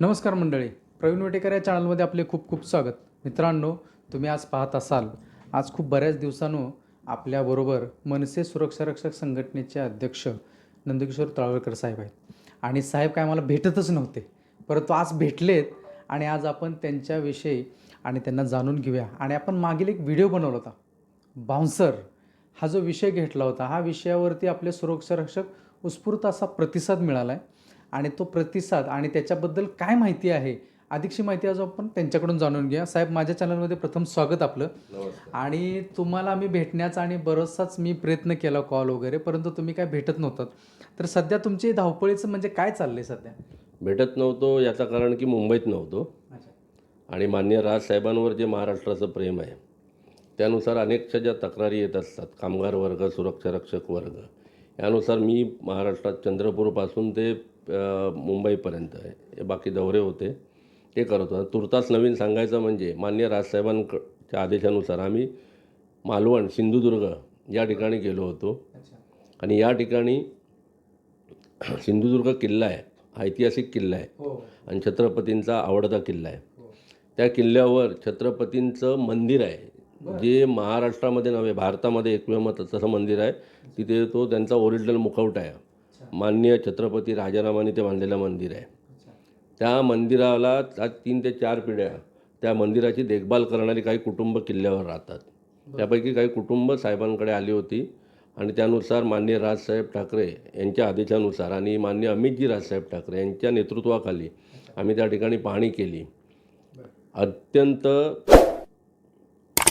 नमस्कार मंडळी. प्रवीण वेटेकर या चॅनलमध्ये आपले खूप खूप स्वागत. मित्रांनो तुम्ही आज पाहत असाल आज खूप बऱ्याच दिवसांनो आपल्याबरोबर मनसे सुरक्षा रक्षक संघटनेचे अध्यक्ष नंदकिशोर तळवळकर साहेब आहेत. आणि साहेब काय मला भेटतच नव्हते. परंतु आज भेटलेत आणि आज आपण त्यांच्याविषयी आणि त्यांना जाणून घेऊया. आणि आपण मागील एक व्हिडिओ बनवला होता. बाउन्सर हा जो विषय घेतला होता हा विषयावरती आपले सुरक्षा रक्षक उत्स्फूर्त असा प्रतिसाद मिळाला आहे आणि तो प्रतिसाद आणि त्याच्याबद्दल काय माहिती आहे अधिकची माहिती आज आपण त्यांच्याकडून जाणून घ्या साहेब माझ्या चॅनलमध्ये प्रथम स्वागत आपलं. आणि तुम्हाला मी भेटण्याचा आणि बराचसाच मी प्रयत्न केला कॉल वगैरे परंतु तुम्ही काय भेटत नव्हतात. तर सध्या तुमची धावपळीचं म्हणजे काय चाललंय सध्या? भेटत नव्हतो याचं कारण की मुंबईत नव्हतो. आणि मान्य राजसाहेबांवर जे महाराष्ट्राचं प्रेम आहे त्यानुसार अनेकशा ज्या तक्रारी येत असतात कामगार वर्ग सुरक्षा रक्षक वर्ग यानुसार मी महाराष्ट्रात चंद्रपूरपासून ते मुंबईपर्यंत हे बाकी दौरे होते. ते करत होतो. तुर्तास नवीन सांगायचं म्हणजे मान्य राजसाहेबांच्या आदेशानुसार आम्ही मालवण सिंधुदुर्ग या ठिकाणी गेलो होतो. आणि या ठिकाणी सिंधुदुर्ग किल्ला आहे. ऐतिहासिक किल्ला आहे. हो. आणि छत्रपतींचा आवडता किल्ला आहे. त्या किल्ल्यावर छत्रपतींचं मंदिर आहे. जे महाराष्ट्रामध्ये नव्हे भारतामध्ये एकमेव तसं मंदिर आहे. तिथे तो त्यांचा ओरिजिनल मुखवटा आहे. मान्य छत्रपती राजारामाने ते बांधलेलं मंदिर आहे. त्या मंदिराला आज तीन ते चार पिढ्या त्या मंदिराची देखभाल करणारी काही कुटुंब किल्ल्यावर राहतात. त्यापैकी काही कुटुंब साहेबांकडे आली होती आणि त्यानुसार मान्य राजसाहेब ठाकरे यांच्या आदेशानुसार आणि मान्य अमितजी राजसाहेब ठाकरे यांच्या नेतृत्वाखाली आम्ही त्या ठिकाणी पाहणी केली. अत्यंत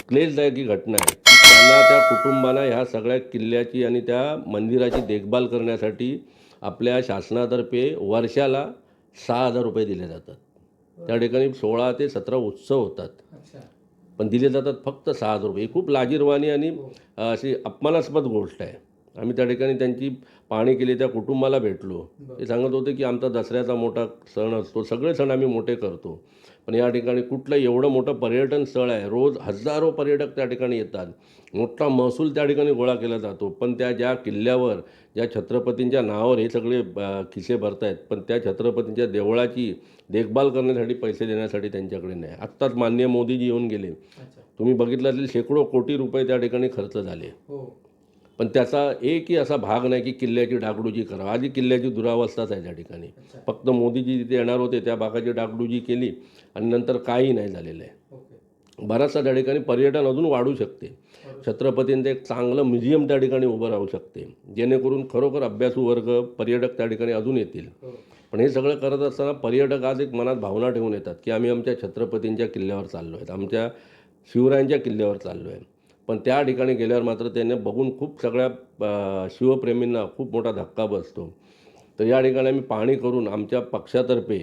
क्लेशदायक ही घटना आहे. त्यांना त्या कुटुंबांना ह्या सगळ्या किल्ल्याची आणि त्या मंदिराची देखभाल करण्यासाठी आपल्या शासनातर्फे वर्षाला सहा हजार रुपये दिले जातात. त्या ठिकाणी सोळा ते सतरा उत्सव होतात. पण दिले जातात फक्त सहा हजार रुपये. ही खूप लाजीरवाणी आणि अ, अशी अपमानास्पद गोष्ट आहे. आम्ही त्या ठिकाणी त्यांची पाहणी केली त्या कुटुंबाला भेटलो. ते सांगत होते की आमचा दसऱ्याचा मोठा सण असतो. सगळे सण आम्ही मोठे करतो. पण या ठिकाणी कुठलं एवढं मोठं पर्यटन स्थळ आहे. रोज हजारो पर्यटक त्या ठिकाणी येतात. मोठा महसूल त्या ठिकाणी गोळा केला जातो. पण त्या ज्या किल्ल्यावर ज्या छत्रपतींच्या नावावर हे सगळे खिसे भरत आहेत पण त्या छत्रपतींच्या देवळाची देखभाल करण्यासाठी पैसे देण्यासाठी त्यांच्याकडे नाही. आत्ताच मान्य मोदीजी येऊन गेले. तुम्ही बघितलं असेल शेकडो कोटी रुपये त्या ठिकाणी खर्च झाले. हो. पण त्याचा एकही असा भाग नाही की किल्ल्याची डागडुजी करावं आधी किल्ल्याची दुरावस्थाच आहे त्या ठिकाणी. फक्त मोदीजी तिथे येणार होते त्या भागाची डागडुजी केली आणि नंतर काही नाही झालेलं आहे. बराचसा त्या ठिकाणी पर्यटन अजून वाढू शकते. छत्रपतींचं एक चांगलं म्युझियम त्या ठिकाणी उभं राहू शकते. जेणेकरून खरोखर अभ्यासू वर्ग पर्यटक त्या ठिकाणी अजून येतील. हो. पण हे सगळं करत असताना पर्यटक आज एक मनात भावना ठेवून येतात की आम्ही आमच्या छत्रपतींच्या किल्ल्यावर चाललो आहेत आमच्या शिवरायांच्या किल्ल्यावर चाललो आहे पण त्या ठिकाणी गेल्यावर मात्र त्याने बघून खूप सगळ्या शिवप्रेमींना खूप मोठा धक्का बसतो. तर या ठिकाणी आम्ही पाहणी करून आमच्या पक्षातर्फे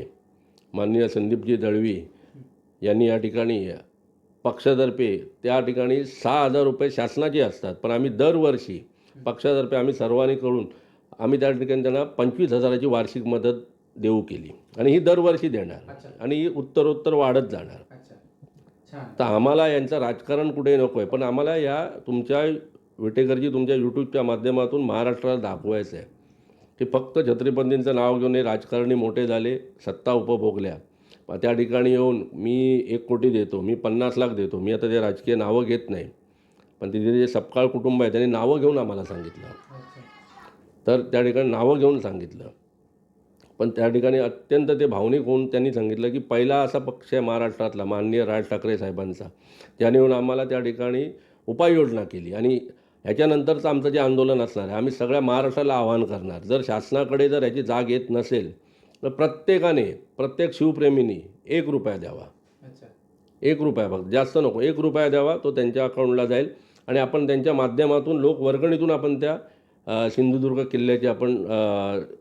माननीय संदीपजी दळवी यांनी या ठिकाणी पक्षातर्फे त्या ठिकाणी सहा हजार रुपये शासनाचे असतात. पण आम्ही दरवर्षी पक्षातर्फे आम्ही सर्वांनी करून आम्ही त्या ठिकाणी त्यांना पंचवीस हजाराची वार्षिक मदत देऊ केली. आणि ही दरवर्षी देणार. आणि ही उत्तरोत्तर वाढत जाणार. तर आम्हाला यांचं राजकारण कुठे नको आहे पण आम्हाला या तुमच्या विटेकरजी तुमच्या यूट्यूबच्या माध्यमातून महाराष्ट्राला दाखवायचं आहे की फक्त छत्रपतींचं नाव घेऊन हे राजकारणी मोठे झाले सत्ता उपभोगल्या. मग त्या ठिकाणी येऊन मी एक कोटी देतो मी पन्नास लाख देतो मी आता ते राजकीय नावं घेत नाही. पण तिथे जे सपकाळ कुटुंब आहे त्यांनी नावं घेऊन आम्हाला सांगितलं. तर त्या ठिकाणी नावं घेऊन सांगितलं. पण त्या ठिकाणी अत्यंत ते भावनिक होऊन त्यांनी सांगितलं की पहिला असा पक्ष आहे महाराष्ट्रातला माननीय राज ठाकरे साहेबांचा. ज्याने येऊन आम्हाला त्या ठिकाणी उपाययोजना केली आणि ह्याच्यानंतरचं आमचं जे आंदोलन असणार आहे आम्ही सगळ्या महाराष्ट्राला आवाहन करणार. जर शासनाकडे जर ह्याची जाग येत नसेल तर प्रत्येकाने प्रत्येक शिवप्रेमींनी एक रुपया द्यावा. अच्छा. एक रुपया फक्त जास्त नको. एक रुपया द्यावा तो त्यांच्या अकाउंटला जाईल आणि आपण त्यांच्या माध्यमातून लोक वर्गणीतून आपण त्या सिंधुदुर्ग किल्ल्याची आपण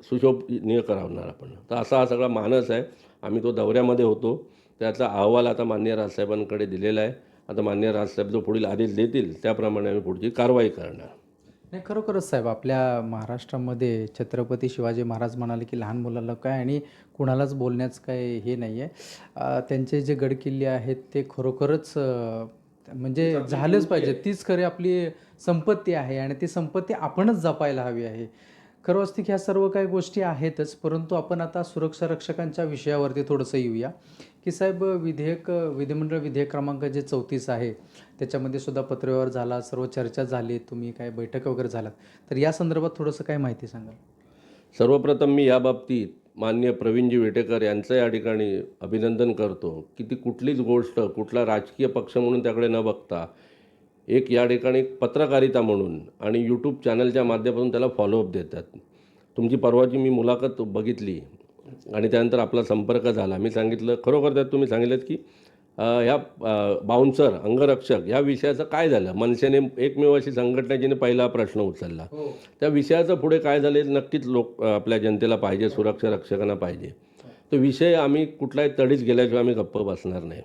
सुशोभनीय करावणार आपण. तर असा हा सगळा मानस आहे. आम्ही तो दौऱ्यामध्ये होतो. त्याचा अहवाल आता मान्य राजसाहेबांकडे दिलेला आहे. आता मान्य राजसाहेब जो पुढील आदेश देतील त्याप्रमाणे आम्ही पुढची कारवाई करणार. नाही खरोखरच साहेब आपल्या महाराष्ट्रामध्ये छत्रपती शिवाजी महाराज म्हणाले की लहान मुलाला काय आणि कुणालाच बोलण्याचं काय हे नाही आहे त्यांचे जे गडकिल्ले आहेत ते खरोखरच म्हणजे झालंच पाहिजे. तीच खरी आपली संपत्ती आहे आणि ती संपत्ती आपणच जपायला हवी आहे. खरं असतं की ह्या सर्व काही गोष्टी आहेतच परंतु आपण आता सुरक्षा रक्षकांच्या विषयावरती थोडंसं येऊया. की साहेब विधेयक विधिमंडळ विधेयक क्रमांक जे चौतीस आहे त्याच्यामध्ये सुद्धा पत्रव्यवहार झाला सर्व चर्चा झाली तुम्ही काय बैठक वगैरे झाल्यात तर या संदर्भात थोडंसं काय माहिती सांगाल. सर्वप्रथम मी या बाबतीत मान्य प्रवीणजी वेटेकर यांचं या ठिकाणी अभिनंदन करतो की ती कुठलीच गोष्ट कुठला राजकीय पक्ष म्हणून त्याकडे न बघता एक या ठिकाणी पत्रकारिता म्हणून आणि यूट्यूब चॅनलच्या माध्यमातून त्याला फॉलोअप देतात. तुमची परवाची मी मुलाखत बघितली आणि त्यानंतर आपला संपर्क झाला. मी सांगितलं खरोखर त्यात तुम्ही सांगितलं की ह्या बाउन्सर अंगरक्षक ह्या विषयाचं काय झालं? मनसेने एकमेव अशी संघटना जिने पहिला प्रश्न उचलला. त्या विषयाचं पुढे काय झाले नक्कीच लोक आपल्या जनतेला पाहिजे सुरक्षा रक्षकांना पाहिजे. तो विषय आम्ही कुठलाही तडीच गेल्याशिवाय आम्ही गप्प बसणार नाही.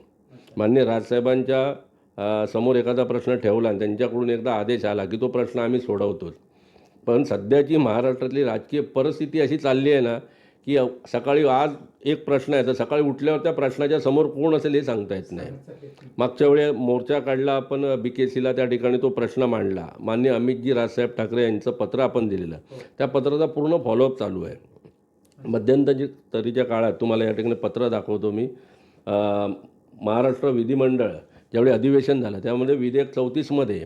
मान्य राजसाहेबांच्या समोर एखादा प्रश्न ठेवला आणि त्यांच्याकडून एकदा आदेश आला की तो प्रश्न आम्ही सोडवतोच. पण सध्याची महाराष्ट्रातली राजकीय परिस्थिती अशी चालली आहे ना की सकाळी आज एक प्रश्न आहे. तर सकाळी उठल्यावर त्या प्रश्नाच्या समोर कोण असेल हे सांगता येत नाही. मागच्या वेळी मोर्चा काढला आपण बी के सीला त्या ठिकाणी तो प्रश्न मांडला. मान्य अमितजी राजसाहेब ठाकरे यांचं पत्र आपण दिलेलं. त्या पत्राचा पूर्ण फॉलोअप चालू आहे. मध्यंतरी तरीच्या काळात तुम्हाला या ठिकाणी पत्र दाखवतो मी. महाराष्ट्र विधिमंडळ ज्यावेळी अधिवेशन झालं त्यामध्ये विधेयक चौतीसमध्ये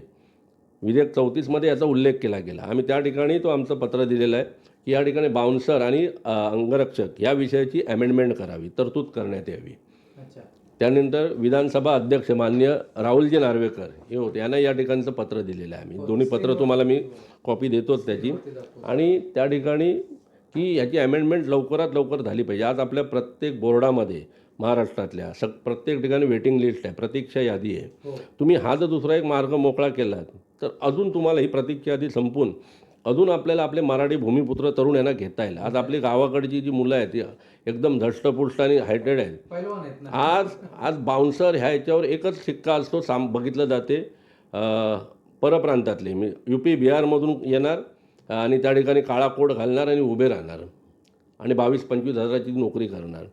विधेयक चौतीसमध्ये याचा उल्लेख केला गेला. आम्ही त्या ठिकाणी तो आमचं पत्र दिलेलं आहे. की या ठिकाणी बाउन्सर आणि अंगरक्षक या विषयाची अमेंडमेंट करावी तरतूद करण्यात यावी. त्यानंतर विधानसभा अध्यक्ष मान्य राहुलजी नार्वेकर हे होते. यांना या ठिकाणचं पत्र दिलेलं आहे आम्ही. दोन्ही पत्र तुम्हाला मी कॉपी देतोच त्याची. आणि त्या ठिकाणी की याची अमेंडमेंट लवकरात लवकर झाली पाहिजे. आज आपल्या प्रत्येक बोर्डामध्ये महाराष्ट्रातल्या सग प्रत्येक ठिकाणी वेटिंग लिस्ट आहे. प्रतीक्षा यादी आहे. तुम्ही हा जर दुसरा एक मार्ग मोकळा केलात तर अजून तुम्हाला ही प्रतीक्षा यादी संपून अजून आपल्याला आपले मराठी भूमिपुत्र तरुण यांना घेता येईल. आज आपली गावाकडची जी मुलं आहेत ती एकदम धष्टपुष्ट आणि हायटेड आहेत. आज आज बाउन्सर ह्या याच्यावर एकच शिक्का असतो साम बघितलं जाते परप्रांतातले. मी यू पी बिहारमधून येणार आणि त्या ठिकाणी काळा कोट घालणार आणि उभे राहणार. आणि बावीस पंचवीस हजाराची नोकरी करणार.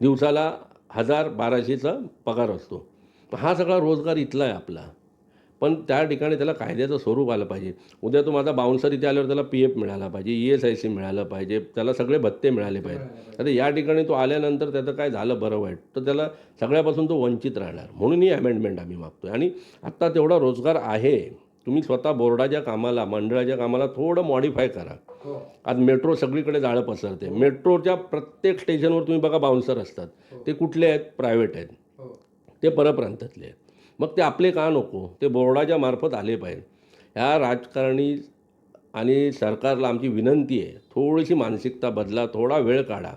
दिवसाला हजार बाराशेचा पगार असतो. हा सगळा रोजगार इथला आहे आपला. पण त्या ठिकाणी त्याला कायद्याचं स्वरूप आलं पाहिजे. उद्या तो माझा बाउन्सर इथे आल्यावर त्याला पी एफ मिळाला पाहिजे ई एस आय सी मिळालं पाहिजे त्याला सगळे भत्ते मिळाले पाहिजे आता या ठिकाणी तो आल्यानंतर त्याचं काय झालं बरं वाईट? तर त्याला सगळ्यापासून तो वंचित राहणार. म्हणून ही अमेंडमेंट आम्ही मागतो आणि आत्ता तेवढा रोजगार आहे. तुम्ही स्वतः बोर्डाच्या कामाला मंडळाच्या कामाला थोडं मॉडिफाय करा. हो. आज मेट्रो सगळीकडे जाळं पसरते. मेट्रोच्या प्रत्येक स्टेशनवर तुम्ही बघा बाउन्सर असतात. ते कुठले आहेत? प्रायव्हेट आहेत. हो. ते परप्रांतातले आहेत. मग ते आपले का नको? ते बोर्डाच्या मार्फत आले पाहिजे. ह्या राजकारणी आणि सरकारला आमची विनंती आहे थोडीशी मानसिकता बदला थोडा वेळ काढा.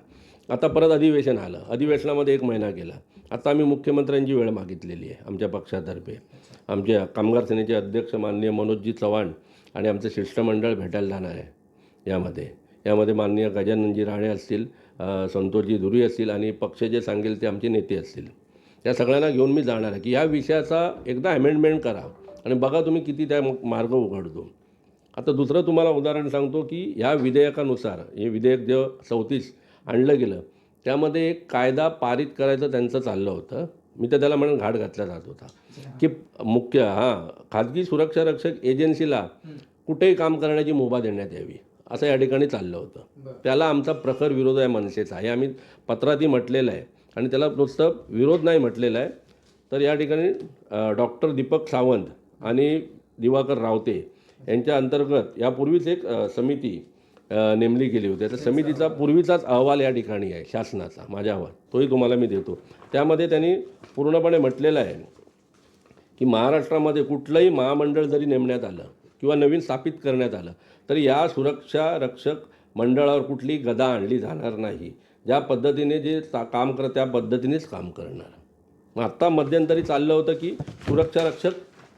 आता परत अधिवेशन आलं. अधिवेशनामध्ये एक महिना गेला. आता आम्ही मुख्यमंत्र्यांची वेळ मागितलेली आहे आमच्या पक्षातर्फे. आमच्या कामगार सेनेचे अध्यक्ष माननीय मनोजजी चव्हाण आणि आमचं शिष्टमंडळ भेटायला जाणार आहे यामध्ये. यामध्ये माननीय गजाननजी राणे असतील संतोषजी धुरी असतील आणि पक्ष जे सांगेल ते आमचे नेते असतील. त्या सगळ्यांना घेऊन मी जाणार आहे. की या विषयाचा एकदा अमेंडमेंट करा आणि बघा तुम्ही किती त्या मार्ग उघडतो. आता दुसरं तुम्हाला उदाहरण सांगतो की ह्या विधेयकानुसार हे विधेयक जे चौतीस आणलं गेलं त्यामध्ये एक कायदा पारित करायचं त्यांचं चाललं होतं. मी तर त्याला म्हणून घाट घातला जात होता. की मुख्य हां खाजगी सुरक्षा रक्षक एजन्सीला कुठेही काम करण्याची मुभा देण्यात यावी. असं या ठिकाणी चाललं होतं. त्याला आमचा प्रखर विरोध आहे मनसेचा. हे आम्ही पत्रातही म्हटलेलं आहे. आणि त्याला नुसतं विरोध नाही म्हटलेला आहे. तर या ठिकाणी डॉक्टर दीपक सावंत आणि दिवाकर रावते यांच्या अंतर्गत यापूर्वीच एक समिती नेमली गेली होती. तर समितीचा पूर्वीचाच अहवाल या ठिकाणी आहे शासनाचा माझ्या अहवाल. तोही तुम्हाला मी देतो. त्यामध्ये त्यांनी पूर्णपणे म्हटलेलं आहे की महाराष्ट्रामध्ये कुठलंही महामंडळ जरी नेमण्यात आलं किंवा नवीन स्थापित करण्यात आलं तरी या सुरक्षा रक्षक मंडळावर कुठली गदा आणली जाणार नाही. ज्या पद्धतीने जे काम कर त्या पद्धतीनेच काम करणार. मग आत्ता मध्यंतरी चाललं होतं की सुरक्षा रक्षक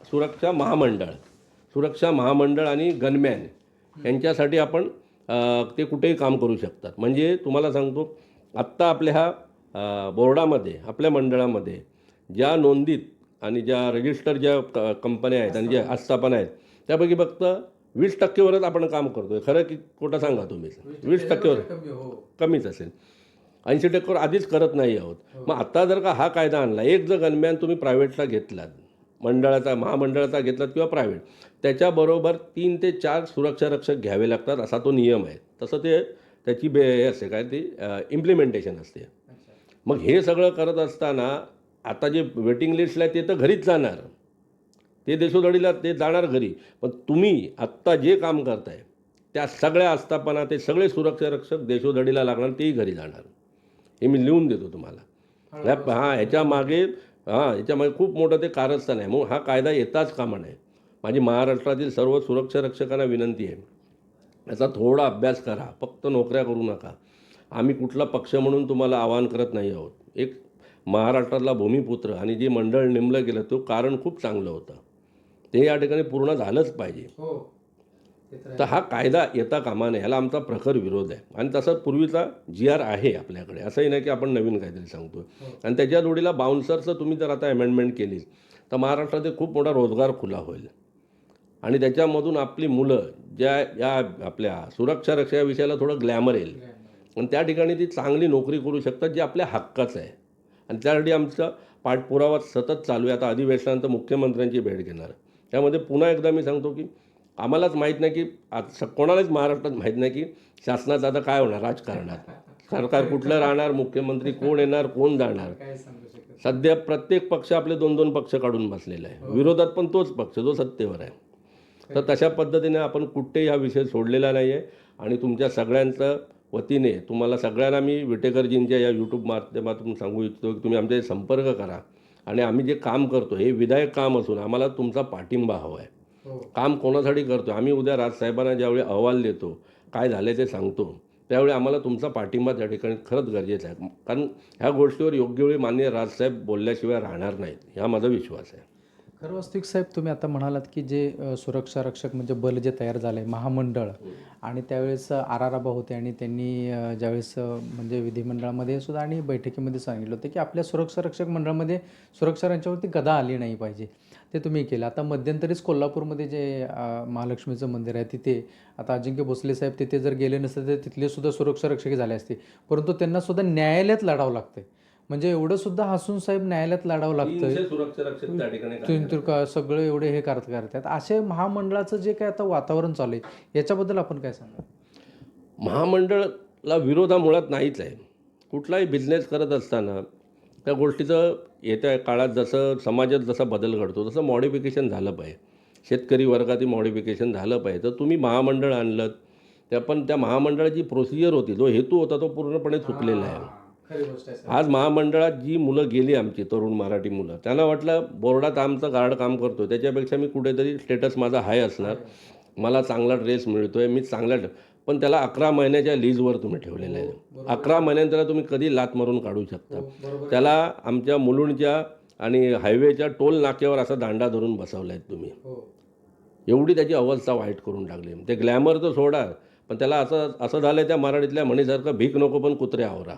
सुरक्षा महामंडळ सुरक्षा महामंडळ आणि गनमॅन यांच्यासाठी आपण ते कुठेही काम करू शकतात. म्हणजे तुम्हाला सांगतो आत्ता आपल्या ह्या बोर्डामध्ये आपल्या मंडळामध्ये ज्या नोंदीत आणि ज्या रजिस्टर ज्या क- कंपन्या आहेत आणि ज्या आस्थापना. आहेत त्यापैकी फक्त वीस टक्केवरच आपण काम करतोय. खरं की खोटं सांगा तुम्ही. वीस टक्केवर हो. कमीच असेल. ऐंशी टक्केवर आधीच करत नाही आहोत. मग आता जर का हा कायदा आणला एक जर गनमॅन तुम्ही प्रायव्हेटला घेतलात मंडळाचा महामंडळाचा घेतलात किंवा प्रायव्हेट त्याच्याबरोबर तीन ते चार सुरक्षा रक्षक घ्यावे लागतात असा तो नियम आहे. तसं ते त्याची बे हे असते काय ती इम्प्लिमेंटेशन असते. मग हे सगळं करत असताना आता जे वेटिंग लिस्टला आहे ते तर घरीच जाणार. ते देशोधडीला ते जाणार घरी. पण तुम्ही आत्ता जे काम करताय त्या सगळ्या आस्थापना ते सगळे सुरक्षा रक्षक देशोधडीला लागणार तेही घरी जाणार. हे मी लिहून देतो तुम्हाला. हां. ह्याच्या मागे हां याच्यामागे खूप मोठं ते कारस्थान आहे. मग हा कायदा येताच कामा नये माझी महाराष्ट्रातील सर्व सुरक्षा रक्षकांना विनंती आहे. याचा थोडा अभ्यास करा. फक्त नोकऱ्या करू नका. आम्ही कुठला पक्ष म्हणून तुम्हाला आवाहन करत नाही आहोत. एक महाराष्ट्रातला भूमिपुत्र आणि जे मंडळ नेमलं गेलं तो कारण खूप चांगलं होतं. ते या ठिकाणी पूर्ण झालंच पाहिजे. हो. तर हा कायदा येता कामा नये ह्याला आमचा प्रखर विरोध आहे. आणि तसा पूर्वीचा जी आर आहे आपल्याकडे. असंही नाही की आपण नवीन काहीतरी सांगतो आणि त्याच्या जोडीला बाउन्सरचं तुम्ही जर आता अमेंडमेंट केली तर महाराष्ट्रात एक खूप मोठा रोजगार खुला होईल. आणि त्याच्यामधून आपली मुलं ज्या या आपल्या सुरक्षा रक्षा या विषयाला थोडं ग्लॅमर येईल. आणि त्या ठिकाणी ती चांगली नोकरी करू शकतात जे आपल्या हक्काचं आहे. आणि त्यासाठी आमचा पाठपुरावा सतत चालू आहे. आता अधिवेशनानंतर मुख्यमंत्र्यांची भेट घेणार. त्यामध्ये पुन्हा एकदा मी सांगतो की आम्हालाच माहीत नाही की आज कोणालाच महाराष्ट्रात माहीत नाही की शासनाचं आता काय होणार राजकारणात. सरकार कुठलं राहणार मुख्यमंत्री कोण येणार कोण जाणार? सध्या प्रत्येक पक्ष आपले दोन दोन पक्ष काढून बसलेला आहे. विरोधात पण तोच पक्ष जो सत्तेवर आहे. तर तशा पद्धतीने आपण कुठेही हा विषय सोडलेला नाही आहे आणि तुमच्या सगळ्यांचं वतीने तुम्हाला सगळ्यांना मी विटेकरजींच्या या यूट्यूब माध्यमातून सांगू इच्छितो की तुम्ही आमच्याशी संपर्क करा. आणि आम्ही जे काम करतो हे विधायक काम असून आम्हाला तुमचा पाठिंबा हवा आहे. हो काम कोणासाठी करतो आम्ही उद्या राजसाहेबांना ज्यावेळी अहवाल देतो काय झाले ते सांगतो. त्यावेळी आम्हाला तुमचा पाठिंबा त्या ठिकाणी खरंच गरजेचा आहे. कारण ह्या गोष्टीवर योग्य वेळी मान्य राजसाहेब बोलल्याशिवाय राहणार नाहीत हा माझा विश्वास आहे. खरं वास्तविक साहेब तुम्ही आता म्हणालात की जे सुरक्षा रक्षक म्हणजे बल जे तयार झालं आहे महामंडळ आणि त्यावेळेस आराराबा होते आणि त्यांनी ज्यावेळेस म्हणजे विधिमंडळामध्ये सुद्धा आणि बैठकीमध्ये सांगितलं होतं की आपल्या सुरक्षा रक्षक मंडळामध्ये सुरक्षा यांच्यावरती गदा आली नाही पाहिजे. ते तुम्ही केलं. आता मध्यंतरीच कोल्हापूरमध्ये जे महालक्ष्मीचं मंदिर आहे तिथे आता अजिंक्य भोसले साहेब तिथे जर गेले नसते तर तिथले सुद्धा सुरक्षा रक्षक झाले असते. परंतु त्यांना सुद्धा न्यायालयात लढावं लागतंय. म्हणजे एवढं सुद्धा हसून साहेब न्यायालयात लढावं का सगळे एवढे हे करत करतात. असे महामंडळाचं जे काय आता वातावरण चालू आहे याच्याबद्दल आपण काय सांगा महामंडळाला विरोध मुळात नाहीच आहे. कुठलाही बिझनेस करत असताना त्या गोष्टीचं येत्या काळात जसं समाजात जसा बदल घडतो तसं मॉडिफिकेशन झालं पाहिजे. शेतकरी वर्गातील मॉडिफिकेशन झालं पाहिजे. तर तुम्ही महामंडळ आणलं त्या पण त्या महामंडळाची प्रोसिजर होती. जो हेतू होता तो पूर्णपणे चुकलेला आहे. आज महामंडळात जी मुलं गेली आमची तरुण मराठी मुलं त्यांना वाटलं बोर्डात आमचं गार्ड काम करतो त्याच्यापेक्षा मी कुठेतरी स्टेटस माझा हाय असणार. मला चांगला ड्रेस मिळतो आहे मी चांगला पण त्याला अकरा महिन्याच्या लीजवर तुम्ही ठेवलेलं आहे. अकरा महिन्यात तुम्ही कधी लात मारून काढू शकता. बरोबर. त्याला आमच्या मुलुंडच्या आणि हायवेच्या टोल नाक्यावर असा दांडा धरून बसवला आहे तुम्ही. हो. एवढी त्याची अवस्था वाईट करून टाकली. ते ग्लॅमर तर सोडा पण त्याला असं असं झालं आहे त्या मराठीतल्या म्हणीसारखं भीक नको पण कुत्रे आवरा.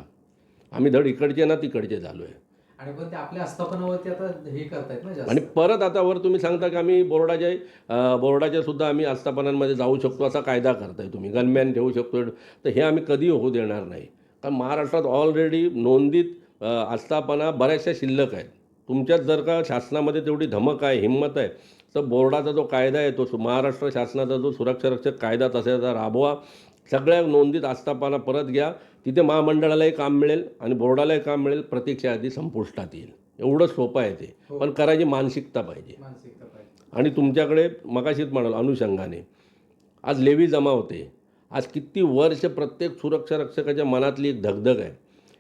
आम्ही धड इकडचे ना तिकडचे झालो आहे. आणि पण ते आपल्या आस्थापनावरती आता हे करतायत ना जास्त. आणि परत आता वर तुम्ही सांगता की आम्ही बोर्डाच्या अं, बोर्डाच्या सुद्धा आम्ही आस्थापनांमध्ये जाऊ शकतो असा कायदा करताय तुम्ही. गनमॅन ठेवू शकतो तर हे आम्ही कधी होऊ देणार नाही. कारण महाराष्ट्रात ऑलरेडी नोंदीत अं, आस्थापना बऱ्याचशा शिल्लक आहेत. तुमच्यात जर का शासनामध्ये तेवढी धमक आहे हिंमत आहे तर बोर्डाचा जो कायदा आहे तो सु- महाराष्ट्र शासनाचा जो सुरक्षा रक्षक कायदा तसा राबवा. सगळ्या नोंदीत आस्थापना परत घ्या. तिथे महामंडळालाही काम मिळेल आणि बोर्डालाही काम मिळेल. प्रतीक्षा आधी संपुष्टात येईल. एवढं सोपं आहे ते. पण करायची मानसिकता पाहिजे. आणि तुमच्याकडे मगाशीच म्हणाल अनुषंगाने. आज लेवी जमा होते. आज किती वर्ष प्रत्येक सुरक्षा रक्षकाच्या मनातली एक धगधग आहे.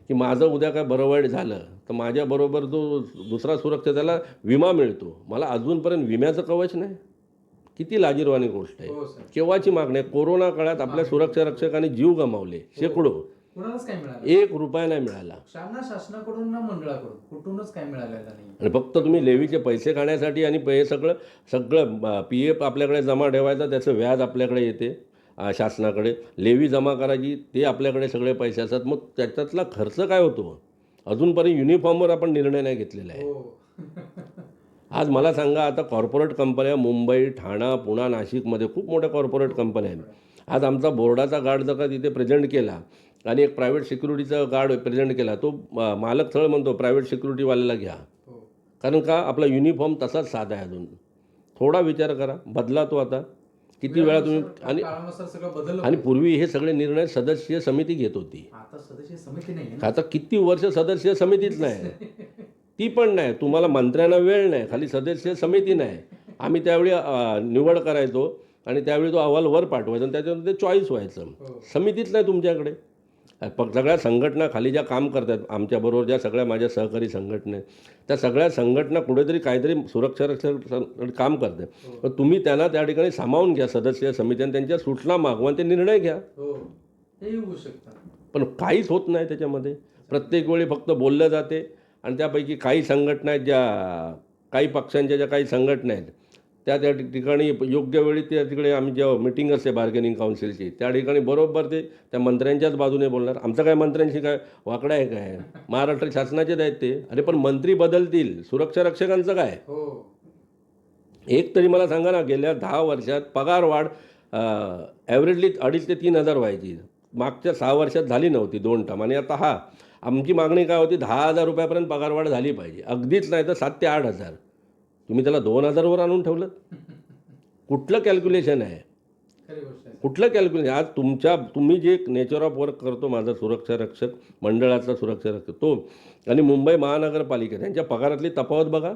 की माझं उद्या काय बरं वाईट झालं तर माझ्याबरोबर जो दुसरा सुरक्षा त्याला विमा मिळतो. मला अजूनपर्यंत विम्याचं कवच नाही. किती लाजीरवाणी गोष्ट आहे. हो केव्हाची मागणी आहे? कोरोना काळात आपल्या सुरक्षा रक्षकांनी जीव गमावले. शेकडो. कुणालाच काय मिळालं एक रुपया नाही मिळाला. शासना शासनाकडून ना मंडळाकडून कुठूनच काय मिळालेलं नाही. आणि फक्त तुम्ही लेवीचे पैसे खाण्यासाठी आणि हे सगळं सगळं पी एफ आपल्याकडे जमा ठेवायचं त्याचं व्याज आपल्याकडे येते शासनाकडे. लेवी जमा करायची ते आपल्याकडे सगळे पैसे असतात. मग त्याच्यातला खर्च काय होतो? अजूनपर्यंत युनिफॉर्मवर आपण निर्णय नाही घेतलेला आहे. हो. आज मला सांगा आता कॉर्पोरेट कंपन्या मुंबई ठाणा पुणा नाशिकमध्ये खूप मोठ्या कॉर्पोरेट कंपन्या आहेत. आज आमचा बोर्डाचा गार्ड जर का तिथे प्रेझेंट केला आणि एक प्रायव्हेट सिक्युरिटीचा गार्ड प्रेझेंट केला. तो मालक स्थळ म्हणतो प्रायव्हेट सिक्युरिटीवाल्याला घ्या. हो. कारण का? आपला युनिफॉर्म तसाच साधा आहे अजून. थोडा विचार करा. बदला तो आता. किती वेळा तुम्ही आणि आणि पूर्वी हे सगळे निर्णय सदस्यीय समिती घेत होती. आता सदस्य किती वर्ष सदस्य समितीच नाही. ती पण नाही. तुम्हाला मंत्र्यांना वेळ नाही. खाली सदस्य समिती नाही. आम्ही त्यावेळी निवड करायचो आणि त्यावेळी तो अहवाल वर पाठवायचा आणि त्याच्यानंतर ते चॉईस व्हायचं. समितीच नाही तुमच्याकडे. पण सगळ्या संघटना खाली ज्या काम करतात आमच्याबरोबर ज्या सगळ्या माझ्या सहकारी संघटना आहेत त्या सगळ्या संघटना कुठेतरी काहीतरी सुरक्षा रक्षक काम करतात पण तुम्ही त्यांना त्या ठिकाणी सामावून घ्या सदस्य समिती आणि त्यांच्या सूचना मागवा ते निर्णय घ्या. हो. हे पण काहीच होत नाही त्याच्यामध्ये. प्रत्येक वेळी फक्त बोललं जाते आणि त्यापैकी काही संघटना आहेत ज्या काही पक्षांच्या ज्या काही संघटना आहेत त्या त्या ठिकाणी योग्य वेळी त्या तिकडे आम्ही जेव्हा मिटिंग असते बार्गेनिंग काउन्सिलची त्या ठिकाणी बरोबर ते त्या मंत्र्यांच्याच बाजूने बोलणार. आमचं काय मंत्र्यांशी काय वाकडं आहे काय? महाराष्ट्र शासनाचेच आहेत ते. अरे पण मंत्री बदलतील. सुरक्षा रक्षकांचं काय? हो. एक तरी मला सांगा ना गेल्या दहा वर्षात पगार वाढ ॲव्हरेजली अडीच ते तीन हजार व्हायची. मागच्या सहा वर्षात झाली नव्हती दोन टम. आणि आता हा आमची मागणी काय होती? दहा हजार रुपयापर्यंत पगार वाढ झाली पाहिजे. अगदीच नाही तर सात ते आठ हजार. तुम्ही त्याला दोन हजारवर आणून ठेवलं. कुठलं कॅल्क्युलेशन आहे? कुठलं कॅल्क्युलेशन आज तुमच्या तुम्ही जे नेचर ऑफ वर्क करतो माझा सुरक्षा रक्षक मंडळाचा सुरक्षा रक्षक तो. आणि मुंबई महानगरपालिका त्यांच्या पगारातली तफावत बघा.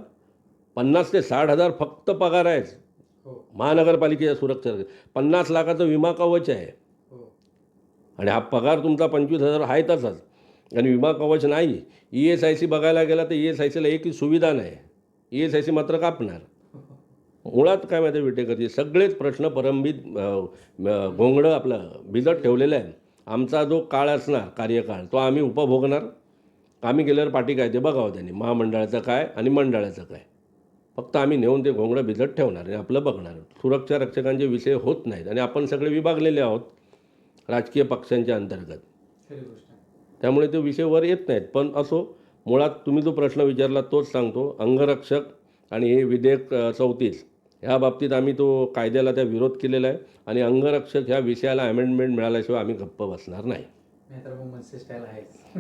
पन्नास ते साठ हजार फक्त पगार आहेच हो. महानगरपालिकेच्या सुरक्षा रक्षक. पन्नास लाखाचा विमा कवच आहे. हो. आणि हा पगार तुमचा पंचवीस हजार आहे तसाच. आणि विमा कवच नाही. ई एस आय सी बघायला गेला तर ई एस आय सीला एकही सुविधा नाही. ई एस आय सी मात्र कापणार. मुळात काय माहिती विटेकरची सगळेच प्रश्न परंबित घोंगडं आपलं भिजत ठेवलेलं आहे आमचा जो काळ असणार कार्यकाळ तो आम्ही उपभोगणार. आम्ही गेल्यावर पाठी काय ते बघावं त्यांनी. महामंडळाचं काय आणि मंडळाचं काय. फक्त आम्ही नेऊन ते घोंगडं भिजत ठेवणार आणि आपलं बघणार. सुरक्षा रक्षकांचे विषय होत नाहीत आणि आपण सगळे विभागलेले आहोत राजकीय पक्षांच्या अंतर्गत. त्यामुळे ते विषय वर येत नाहीत. पण असो मुळात तुम्ही जो प्रश्न विचारला तोच सांगतो अंगरक्षक आणि हे विधेयक चौतीस. ह्या बाबतीत आम्ही तो कायद्याला त्या विरोध केलेला आहे आणि अंगरक्षक ह्या विषयाला अमेंडमेंट मिळाल्याशिवाय आम्ही गप्प बसणार नाही.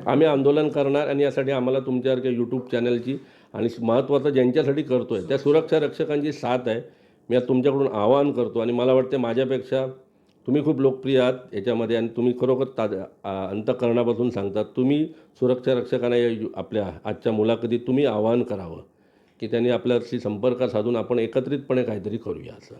आम्ही आंदोलन करणार आणि यासाठी आम्हाला तुमच्यासारख्या यूट्यूब चॅनलची आणि महत्त्वाचं ज्यांच्यासाठी करतो आहे त्या सुरक्षा रक्षकांची साथ आहे. मी तुमच्याकडून आवाहन करतो आणि मला वाटते माझ्यापेक्षा तुम्ही खूप लोकप्रिय आहात याच्यामध्ये आणि तुम्ही खरोखर ताज्या अंतकरणापासून सांगतात. तुम्ही सुरक्षा रक्षकांना या आपल्या आजच्या मुलाखतीत तुम्ही आवाहन करावं की त्यांनी आपल्याशी संपर्क साधून आपण एकत्रितपणे काहीतरी करूया असं.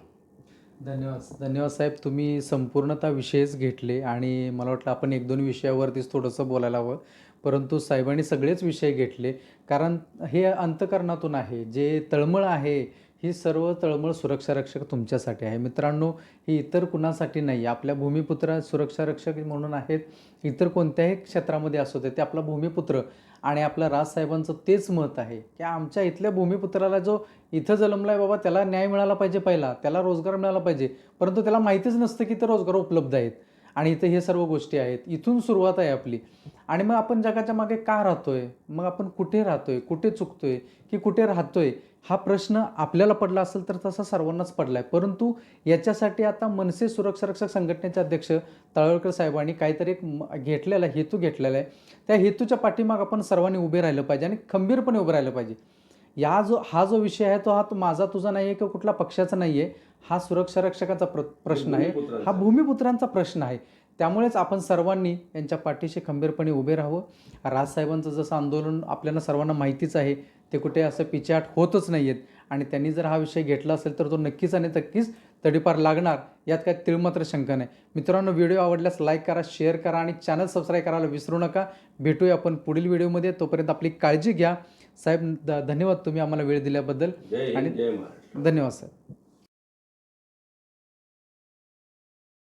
धन्यवाद. धन्यवाद साहेब तुम्ही संपूर्णतः विषयच घेतले आणि मला वाटलं आपण एक दोन विषयावरतीच थोडंसं बोलायला हवं. परंतु साहेबांनी सगळेच विषय घेतले. कारण हे अंतकरणातून आहे. जे तळमळ आहे ही सर्व तळमळ सुरक्षा रक्षक तुमच्यासाठी आहे. मित्रांनो ही इतर कुणासाठी नाही आपल्या भूमिपुत्र सुरक्षा रक्षक म्हणून आहेत. इतर कोणत्याही क्षेत्रामध्ये असू दे ते आपला भूमिपुत्र आणि आपल्या राजसाहेबांचं तेच मत आहे की आमच्या इथल्या भूमिपुत्राला जो इथं जन्मला आहे बाबा त्याला न्याय मिळाला पाहिजे पहिला त्याला रोजगार मिळाला पाहिजे परंतु त्याला माहितीच नसतं की ते रोजगार उपलब्ध आहेत. आणि इथं हे सर्व गोष्टी आहेत. इथून सुरुवात आहे आपली. आणि मग आपण जगाच्या मागे का राहतोय? मग आपण कुठे राहतोय? कुठे चुकतोय? की कुठे राहतोय? हा प्रश्न आपल्याला पडला असेल तर तसा सर्वांनाच पडला आहे परंतु याच्यासाठी आता मनसे सुरक्षा रक्षक संघटनेचे अध्यक्ष तळवळकर साहेबांनी काहीतरी एक घेतलेला आहे, हेतू घेतलेला आहे. त्या हेतूच्या पाठीमाग आपण सर्वांनी उभे राहिलं पाहिजे आणि खंबीरपणे उभे राहिलं पाहिजे. या जो हा जो विषय आहे तो हा तो माझा तुझा नाही आहे किंवा कुठला पक्षाचा नाही आहे हा सुरक्षा रक्षकाचा प्र प्रश्न आहे. हा भूमिपुत्रांचा प्रश्न आहे. त्यामुळेच आपण सर्वांनी यांच्या पाठीशी खंबीरपणे उभे राहावं. राजसाहेबांचं जसं आंदोलन आपल्याला सर्वांना माहितीच आहे ते कुठे असं पिछाट होतच नाही आहेत आणि त्यांनी जर हा विषय घेतला असेल तर तो नक्कीच आणि नक्कीच तडीपार लागणार यात काय तिळमात्र शंका नाही. मित्रांनो व्हिडिओ आवडल्यास लाईक करा शेअर करा आणि चॅनल सबस्क्राईब करायला विसरू नका. भेटूया आपण पुढील व्हिडिओमध्ये. तोपर्यंत आपली काळजी घ्या. साहेब धन्यवाद तुम्ही आम्हाला वेळ दिल्याबद्दल. आणि धन्यवाद साहेब.